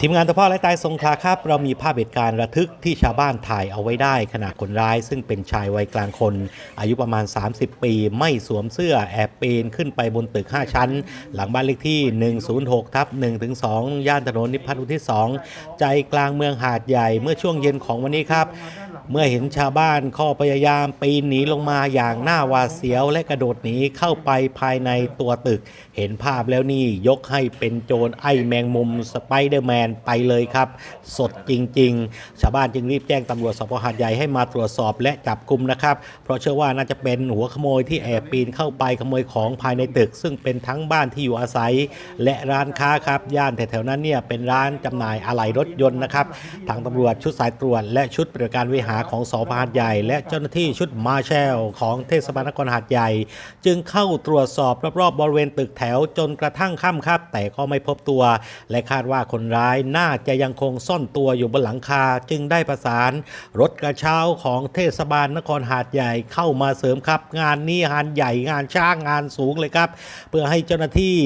ทีมงานตะพ่อและตายสงขลาครับ เรามีภาพเหตุการณ์ระทึกที่ชาวบ้านถ่ายเอาไว้ได้ ขณะคนร้าย ซึ่งเป็นชายวัยกลางคน อายุประมาณ 30 ปี ไม่สวมเสื้อแอบปีนขึ้นไปบนตึก 5 ชั้น หลังบ้านเลขที่ 106 ทับ1-2ย่านถนนนิพัฒน์อุทิศ2ใจกลางเมืองหาดใหญ่เมื่อช่วงเย็นของวันนี้ครับ เมื่อเห็นชาวบ้านข้อพยายามปีนหนีลงมาอย่างหน้าหวาดเสียวและกระโดดหนีเข้าไปภายในตัวตึก เห็นภาพแล้วนี่ยกให้เป็นโจรไอ้แมงมุมสไปเดอร์แมนไปเลยครับ สดจริง ๆ ชาวบ้านจึงรีบแจ้งตำรวจสพหาดใหญ่ให้มาตรวจสอบและจับกลุ่มนะครับ เพราะเชื่อว่าน่าจะเป็นหัวขโมยที่แอบปีนเข้าไปขโมยของภายในตึก ซึ่งเป็นทั้งบ้านที่อยู่อาศัย และร้านค้าครับย่านแถวๆนั้นเนี่ยเป็นร้านจำหน่ายอะไหล่รถยนต์นะครับทางตำรวจชุดสายตรวจ และชุดปฏิบัติการวิหารของสพหาดใหญ่ และเจ้าหน้าที่ชุดมาแชลของเทศบาลนครหาดใหญ่ จึงเข้าตรวจสอบรอบๆบริเวณตึกแถวจนกระทั่งค่ำครับแต่ก็ไม่พบตัว และคาดว่าคนร้ายน่าจะยังคงซ่อนตัวอยู่บนหลังคา จึงได้ประสานรถกระเช้าของเทศบาลนครหาดใหญ่เข้ามาเสริมครับ งานนี้งานใหญ่งานช้างงานสูงเลยครับ เพื่อให้เจ้าหน้าที่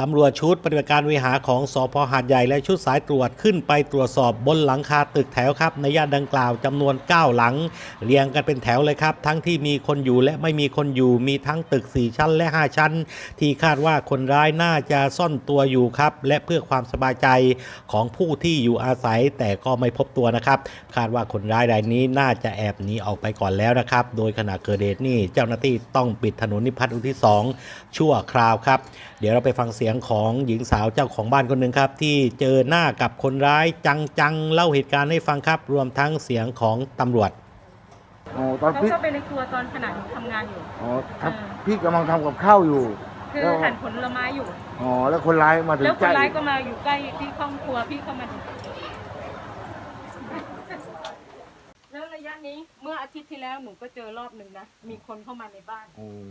ตำรวจชุดปฏิบัติการวิหารของสพหาดใหญ่และชุดสายตรวจขึ้นไปตรวจสอบบนหลังคาตึกแถวครับ ในย่านดังกล่าวจำนวน 9 หลัง เรียงกันเป็นแถวเลยครับ ทั้งที่มีคนอยู่และไม่มีคนอยู่มีทั้งตึก 4 ชั้นและ 5 ชั้น ที่คาดว่าคนร้ายน่าจะซ่อนตัวอยู่ครับ และเพื่อความสบายใจของผู้ที่อยู่อาศัยแต่ก็ไม่พบตัวนะครับ คาดว่าคนร้ายรายนี้น่าจะแอบหนีออกไปก่อนแล้วนะครับ โดยขณะเกิดเหตุนี่เจ้าหน้าที่ต้องปิดถนนนิพัฒน์อุทิศ2ชั่วคราวครับ เดี๋ยวเราไปฟังเสียงของหญิงสาวเจ้าของบ้านคนหนึ่งครับ ที่เจอหน้ากับคนร้ายจังๆเล่าเหตุการณ์ให้ฟังครับ รวมทั้งเสียงของตำรวจอ๋อตอนเขาพี่เข้าไปในครัวตอนขณะหนูทำงานอยู่ อ๋อทำอ่าพี่กำลังทำกับข้าวอยู่ คือแล้วหั่นผลไม้อยู่ อ๋อ แล้วคนร้ายมาถึงแล้วคใกล้นร้ายก็มาอยู่ใกล้ที่ห้องครัวพี่เข้ามาดูแล้วระยะนี้เมื่ออาทิตย์ที่แล้วหนูก็เจอรอบหนึ่งนะ มีคนเข้ามาในบ้าน อืม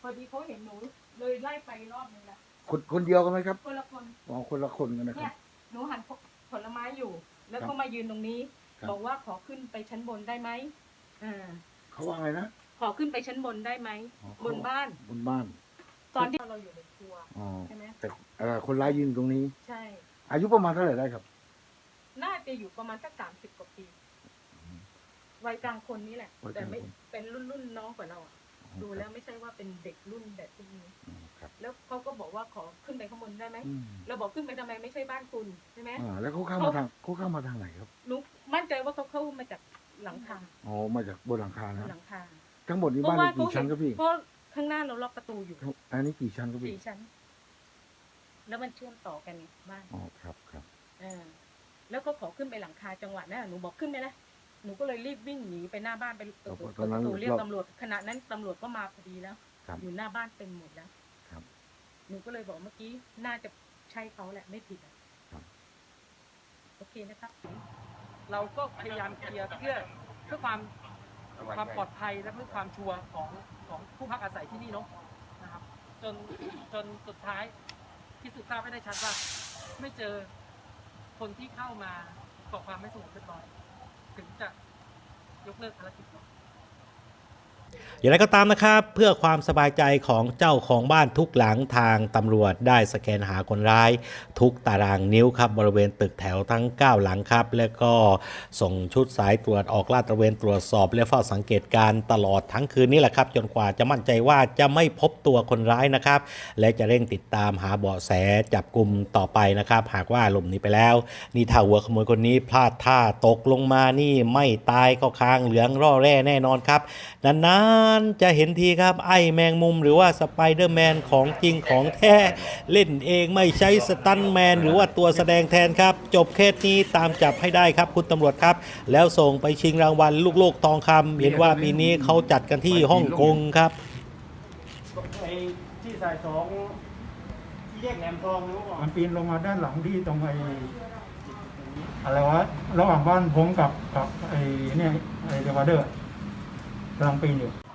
พอดีเขาเห็นหนูเลยไล่ไปรอบหนึ่งนะคนคนเดียวกันไหมครับคนละคน อ๋อคนละคนกันนะคเนี่รัยบหนูหั่นผลไม้อยู่ แล้วครัก็บมายืนตรงนี้ ครับ บอกว่าขอขึ้นไปชั้นบนได้ไหมอ่าเขาว่าไงนะขอขึ้นไปชั้นบนได้ไหม อ๋อบนบ้าน บนบ้าน ตอนที่เราอยู่ในครัว อ๋อใช่ไหม แต่เอ่อคนร้ายยืนตรงนี้ ใช่ อายุประมาณเท่าไหร่ได้ครับ น่าจะอยู่ประมาณสักสามสิบกว่าปีวัยกลางคนนี่แหละ วัยกแต่ลางคน ไม่เป็นรุ่นรุ่นน้องกว่าเราอะดูแล้วไม่ใช่ว่าเป็นเด็กรุ่นแบบพวกนี้อ๋อครับแล้วเขาก็บอกว่าขอขึ้นไปข้างบนได้ไหมอืมเราบอกขึ้นไปทำไมไม่ใช่บ้านคุณใช่ไหมอ่าแล้วเขาเข้ามาทางเขาเข้ามาทางไหนครับหนุมั่นใจว่าเขาเข้ามาจากหลังคาอ๋อมาจากบนหลังคานะหลังคาทั้งหมดนี้เพบ้านราะมีว่าเขากี่ชั้นครับพี่ เพราะ ข้างหน้าเราล็อกประตูอยู่อันนี้กี่ชั้นครับพี่สี่ชั้น แล้วมันเชื่อมต่อกันไงบ้าน อ๋อครับครับเออแล้วก็ขอขึ้นไปหลังคาจังหวะนั้นอะหนูบอกขึ้นไปนะหนูก็เลยรีบวิ่งหนีไปหน้าบ้านไปเปิดตเปิอนดปนั้นระตูเรียกเราตำรวจขณะนั้นตำรวจก็มาพอดีแล้ว ครับ อยู่หน้าบ้านเต็มหมดแล้วครับหนูก็เลยบอกเมื่อกี้น่าจะใช่เขาแหละไม่ผิดอะครับ โอเคนะครับ เราก็พยายามเคลียร์เพื่อเพื่อความ ความปลอดภัยและเพื่อความชัวร์ของของผู้พักอาศัยที่นี่เนาะนะครับ จนจนสุดท้ายที่สุดทราบไม่ได้ชัดว่า ไม่เจอคนที่เข้ามาก่อความไม่สงบเรียบร้อย ถึงจะยกเลิกภารกิจเนาะ อย่างไรก็ตามนะครับเพื่อความสบายใจของเจ้าของบ้านทุกหลังทางตำรวจได้สแกนหาคนร้าย ทุกตารางนิ้วครับบริเวณตึกแถวทั้ง 9 หลังครับ แล้วก็ส่งชุดสายตรวจออกลาดตระเวนตรวจสอบ และเฝ้าสังเกตการตลอดทั้งคืนนี้แหละครับ จนกว่าจะมั่นใจว่าจะไม่พบตัวคนร้ายนะครับ และจะเร่งติดตามหาเบาะแสจับกลุ่มต่อไปนะครับ หากว่าหลบหนีไปแล้ว นี่ถ้าหัวขโมยคนนี้พลาดท่าตกลงมานี่ไม่ตายก็ค้างเหลืองร่อแร่แน่นอนครับนั่นนะานๆจะเห็นทีครับ ไอ้แมงมุมหรือว่าสไปเดอร์แมนของจริงของแท้ เล่นเองไม่ใช้สตันแมนหรือว่าตัวแสดงแทนครับ จบเคสนี้ตามจับให้ได้ครับคุณตำรวจครับ แล้วส่งไปชิงรางวัลลูกโลกทองคำเห็นว่าปีนี้เขาจัดกันที่ฮ่องกงครับไอ้ที่สายสองที่แยกแหลมทองรู้ป่ะมันปีนลงมาด้านหลังที่ตรงไอ้อะไรวะระหว่างบ้านผมกับกับไอ้เนี่ยไอ้เดวาเดอร์ กำลังปีนอยู่